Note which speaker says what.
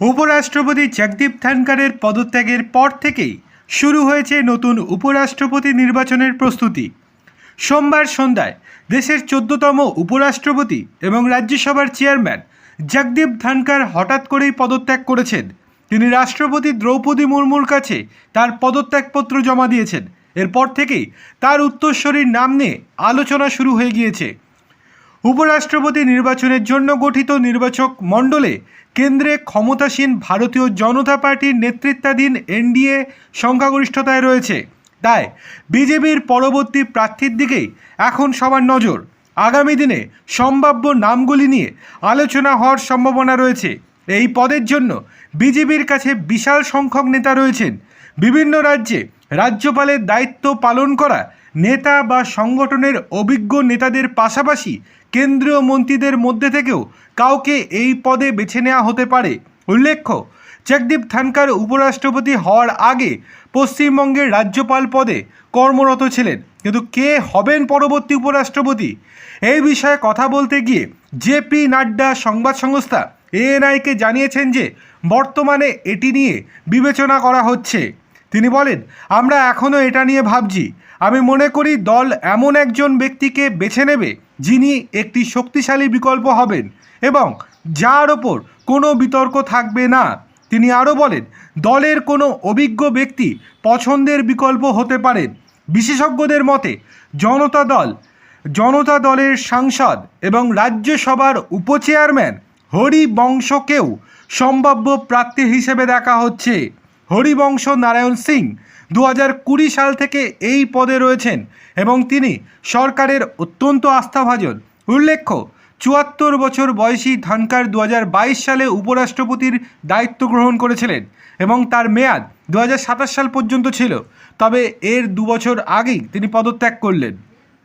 Speaker 1: উপরাষ্ট্রপতি জগদীপ ধনকরের পদত্যাগের পর থেকেই শুরু হয়েছে নতুন উপরাষ্ট্রপতি নির্বাচনের প্রস্তুতি। সোমবার সন্ধ্যায় দেশের চোদ্দতম উপরাষ্ট্রপতি এবং রাজ্যসভার চেয়ারম্যান জগদীপ ধনকর হঠাৎ করেই পদত্যাগ করেছেন। তিনি রাষ্ট্রপতি দ্রৌপদী মুর্মুর কাছে তার পদত্যাগপত্র জমা দিয়েছেন। এরপর থেকেই তার উত্তরস্বরীর নাম নিয়ে আলোচনা শুরু হয়ে গিয়েছে। উপরাষ্ট্রপতি নির্বাচনের জন্য গঠিত নির্বাচক মণ্ডলে কেন্দ্রে ক্ষমতাসীন ভারতীয় জনতা পার্টির নেতৃত্বাধীন এনডিএ সংখ্যাগরিষ্ঠতায় রয়েছে। তাই বিজেপির পরবর্তী প্রার্থীর দিকেই এখন সবার নজর। আগামী দিনে সম্ভাব্য নামগুলি নিয়ে আলোচনা হওয়ার সম্ভাবনা রয়েছে। এই পদের জন্য বিজেপির কাছে বিশাল সংখ্যক নেতা রয়েছেন। বিভিন্ন রাজ্যে রাজ্যপালের দায়িত্ব পালন করা নেতা বা সংগঠনের অভিজ্ঞ নেতাদের পাশাপাশি কেন্দ্রীয় মন্ত্রীদের মধ্যে থেকেও কাউকে এই পদে বেছে নেওয়া হতে পারে। উল্লেখ্য, জগদীপ ধনকর উপরাষ্ট্রপতি হওয়ার আগে পশ্চিমবঙ্গের রাজ্যপাল পদে কর্মরত ছিলেন। কিন্তু কে হবেন পরবর্তী উপরাষ্ট্রপতি? এই বিষয়ে কথা বলতে গিয়ে জেপি নাড্ডা সংবাদ সংস্থা এএনআইকে জানিয়েছেন যে বর্তমানে এটি নিয়ে বিবেচনা করা হচ্ছে। তিনি বলেন, আমরা এখনও এটা নিয়ে ভাবছি। আমি মনে করি দল এমন একজন ব্যক্তিকে বেছে নেবে যিনি একটি শক্তিশালী বিকল্প হবেন এবং যার ওপর কোনো বিতর্ক থাকবে না। তিনি আরও বলেন, দলের কোনো অভিজ্ঞ ব্যক্তি পছন্দের বিকল্প হতে পারেন বিশেষজ্ঞদের মতে, জনতা দল, জনতা দলের সাংসদ এবং রাজ্যসভার উপচেয়ারম্যান হরিবংশকেও সম্ভাব্য প্রার্থী হিসেবে দেখা হচ্ছে। হরিবংশ নারায়ণ সিং দু কুড়ি সাল থেকে এই পদে রয়েছেন এবং তিনি সরকারের অত্যন্ত আস্থাভাজন। উল্লেখ্য, চুয়াত্তর বছর বয়সী ধনকার দু সালে উপরাষ্ট্রপতির দায়িত্ব গ্রহণ করেছিলেন এবং তার মেয়াদ দু হাজার সাতাশ সাল পর্যন্ত ছিল। তবে এর দু বছর আগেই তিনি পদত্যাগ করলেন।